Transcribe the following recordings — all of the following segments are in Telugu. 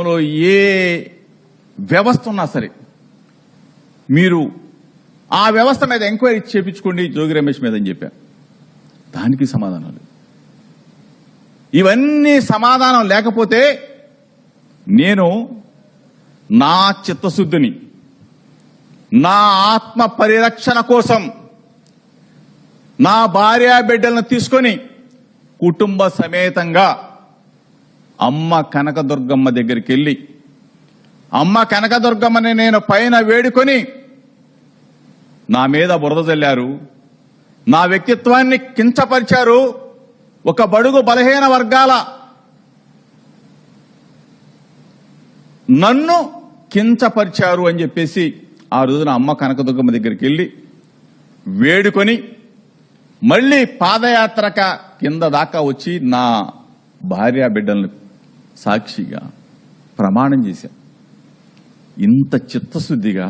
దేశంలో ఏ వ్యవస్థ ఉన్నా సరే మీరు ఆ వ్యవస్థ మీద ఎంక్వైరీ చేపించుకోండి జోగి రమేష్ మీద అని చెప్పా. దానికి సమాధానాలు ఇవన్నీ సమాధానం లేకపోతే నేను నా చిత్తశుద్ధిని నా ఆత్మ పరిరక్షణ కోసం నా భార్య బిడ్డలను తీసుకొని కుటుంబ సమేతంగా అమ్మ కనకదుర్గమ్మ దగ్గరికి వెళ్ళి అమ్మ కనకదుర్గమ్మని నేను పైన వేడుకొని నా మీద బురద చల్లారు నా వ్యక్తిత్వాన్ని కించపరిచారు ఒక బడుగు బలహీన వర్గాల. నన్ను కించపరిచారు అని చెప్పేసి ఆ రోజున అమ్మ కనకదుర్గమ్మ దగ్గరికి వెళ్ళి వేడుకొని మళ్ళీ పాదయాత్రక కింద దాకా వచ్చి నా భార్య బిడ్డలను సాక్షిగా ప్రమాణం చేశా ఇంత చిత్తశుద్ధిగా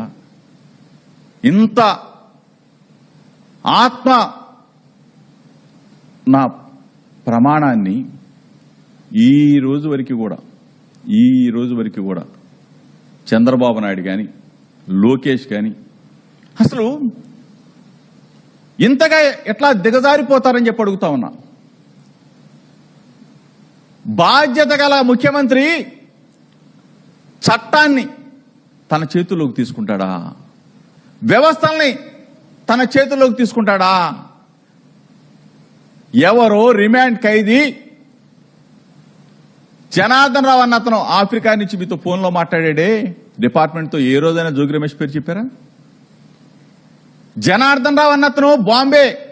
ఇంత ఆత్మ నా ప్రమాణాన్ని ఈ రోజు వరకు కూడా ఈ రోజు వరకు కూడా చంద్రబాబు నాయుడు కానీ లోకేష్ కానీ అసలు ఇంతగా ఎట్లా దిగజారిపోతారని చెప్పి అడుగుతా ఉన్నా. బాధ్యత గల ముఖ్యమంత్రి చట్టాన్ని తన చేతుల్లోకి తీసుకుంటాడా? వ్యవస్థల్ని తన చేతుల్లోకి తీసుకుంటాడా? ఎవరో రిమాండ్ ఖైదీ జనార్దన్ రావు అన్న అతను ఆఫ్రికా నుంచి మీతో ఫోన్లో మాట్లాడాడే. డిపార్ట్మెంట్తో ఏ రోజైనా జోగి రమేష్ పేరు చెప్పారా? జనార్దన్ రావు అన్న అతను బాంబే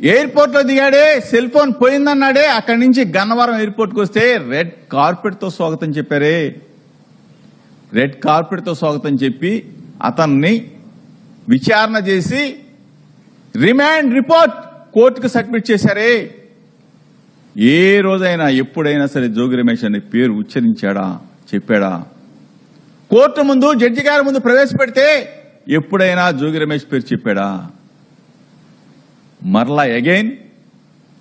ఎయిర్పోర్ట్లో దిగాడే సెల్ ఫోన్ పోయిందన్నాడే అక్కడి నుంచి గన్నవరం ఎయిర్పోర్ట్కు వస్తే రెడ్ కార్పెట్తో స్వాగతం చెప్పారే. రెడ్ కార్పెట్తో స్వాగతం చెప్పి అతన్ని విచారణ చేసి రిమాండ్ రిపోర్ట్ కోర్టుకు సబ్మిట్ చేశారే. ఏ రోజైనా ఎప్పుడైనా సరే జోగి రమేష్ అనే పేరు ఉచ్చరించాడా చెప్పాడా? కోర్టు ముందు జడ్జి గారి ముందు ప్రవేశపెడితే ఎప్పుడైనా జోగి రమేష్ పేరు చెప్పాడా? మరలా అగైన్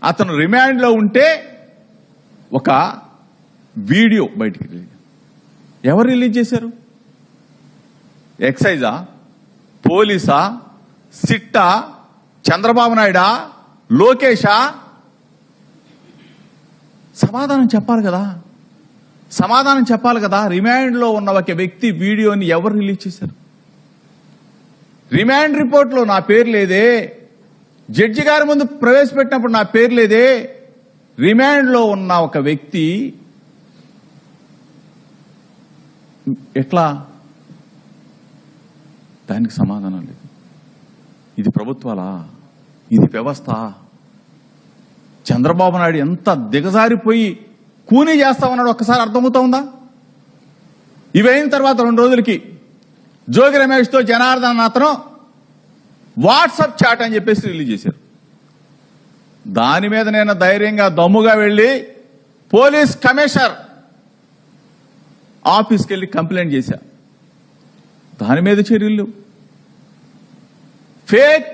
అతను రిమాండ్లో ఉంటే ఒక వీడియో బయటికి రిలీజ్ ఎవరు రిలీజ్ చేశారు? ఎక్సైజా పోలీసా? సిట్టా? చంద్రబాబు నాయుడా? లోకేషా? సమాధానం చెప్పాలి కదా. సమాధానం చెప్పాలి కదా. రిమాండ్లో ఉన్న ఒక వ్యక్తి వీడియోని ఎవరు రిలీజ్ చేశారు? రిమాండ్ రిపోర్ట్లో నా పేరు లేదే. జడ్జి గారి ముందు ప్రవేశపెట్టినప్పుడు నా పేరు లేదే. రిమాండ్లో ఉన్న ఒక వ్యక్తి ఎట్లా? దానికి సమాధానం లేదు. ఇది ప్రభుత్వాలా? ఇది వ్యవస్థ? చంద్రబాబు నాయుడు ఎంత దిగజారిపోయి కూనీ చేస్తా ఉన్నాడు ఒక్కసారి అర్థమవుతా ఉందా? ఇవైన తర్వాత రెండు రోజులకి జోగి రమేష్తో జనార్దన్ అతను వాట్సాప్ చాట్ అని చెప్పేసి రిలీజ్ చేశారు. దాని మీద నేను ధైర్యంగా దమ్ముగా వెళ్ళి పోలీస్ కమిషనర్ ఆఫీస్కి వెళ్ళి కంప్లైంట్ చేశా. దాని మీద చర్యలు ఫేక్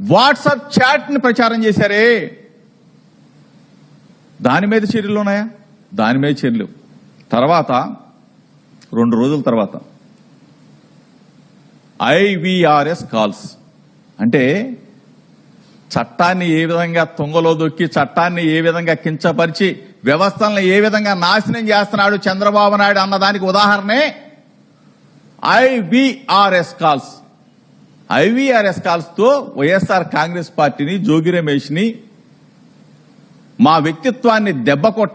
వాట్సాప్ చాట్ని ప్రచారం చేశారే. దాని మీద చర్యలు ఉన్నాయా? దాని మీద చర్యలు తర్వాత రెండు రోజుల తర్వాత ఐవిఆర్ఎస్ కాల్స్. అంటే చట్టాన్ని ఏ విధంగా తుంగలో దొక్కి చట్టాన్ని ఏ విధంగా కించపరిచి వ్యవస్థలను ఏ విధంగా నాశనం చేస్తున్నాడు చంద్రబాబు నాయుడు అన్నదానికి ఉదాహరణే ఐవిఆర్ఎస్ కాల్స్. ఐవీఆర్ఎస్ కాల్స్తో వైఎస్ఆర్ కాంగ్రెస్ పార్టీని జోగి రమేష్ని మా వ్యక్తిత్వాన్ని దెబ్బ కొట్ట